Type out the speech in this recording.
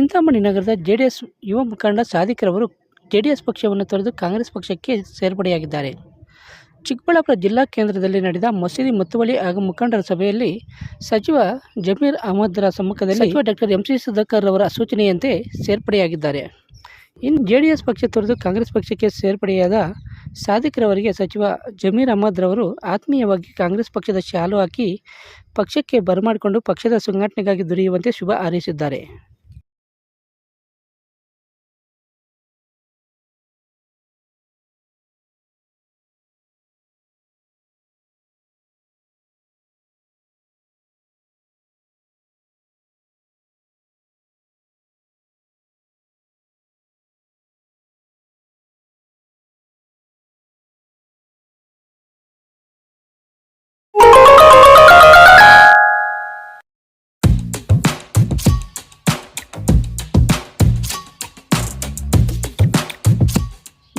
Chintamani ನಗರದ JDS ಯುವ ಮುಖಂಡ ಸಾಧಿಕರವರು ಜೆಡಿಎಸ್ ಪಕ್ಷವನ್ನು ತೊರೆದು ಕಾಂಗ್ರೆಸ್ ಪಕ್ಷಕ್ಕೆ ಸೇರ್ಪಡೆಯಾಗಿದ್ದಾರೆ. ಚಿಕ್ಕಬಳ್ಳಾಪುರ ಜಿಲ್ಲಾ ಕೇಂದ್ರದಲ್ಲಿ ನಡೆದ ಮಸೀದಿ ಮುತ್ತುವಳಿ ಹಾಗೂ ಮುಖಂಡರ ಸಭೆಯಲ್ಲಿ ಸಚಿವ ಜಮೀರ್ ಅಹಮದ್ರ ಸಮ್ಮುಖದಲ್ಲಿ ಸಚಿವ ಡಾಕ್ಟರ್ ಎಂ ಸಿ ಸುಧಾಕರ್ ಅವರ ಸೂಚನೆಯಂತೆ ಸೇರ್ಪಡೆಯಾಗಿದ್ದಾರೆ. ಇನ್ನು ಎಸ್ ಪಕ್ಷ ತೊರೆದು ಕಾಂಗ್ರೆಸ್ ಪಕ್ಷಕ್ಕೆ ಸೇರ್ಪಡೆಯಾದ ಸಾಧಿಕರವರಿಗೆ ಸಚಿವ ಜಮೀರ್ ಅಹಮದ್ರವರು ಆತ್ಮೀಯವಾಗಿ ಕಾಂಗ್ರೆಸ್ ಪಕ್ಷದ ಶಾಲು ಹಾಕಿ ಪಕ್ಷಕ್ಕೆ ಬರಮಾಡಿಕೊಂಡು ಪಕ್ಷದ ಸಂಘಟನೆಗಾಗಿ ದುಡಿಯುವಂತೆ ಶುಭ ಹಾರೈಸಿದ್ದಾರೆ.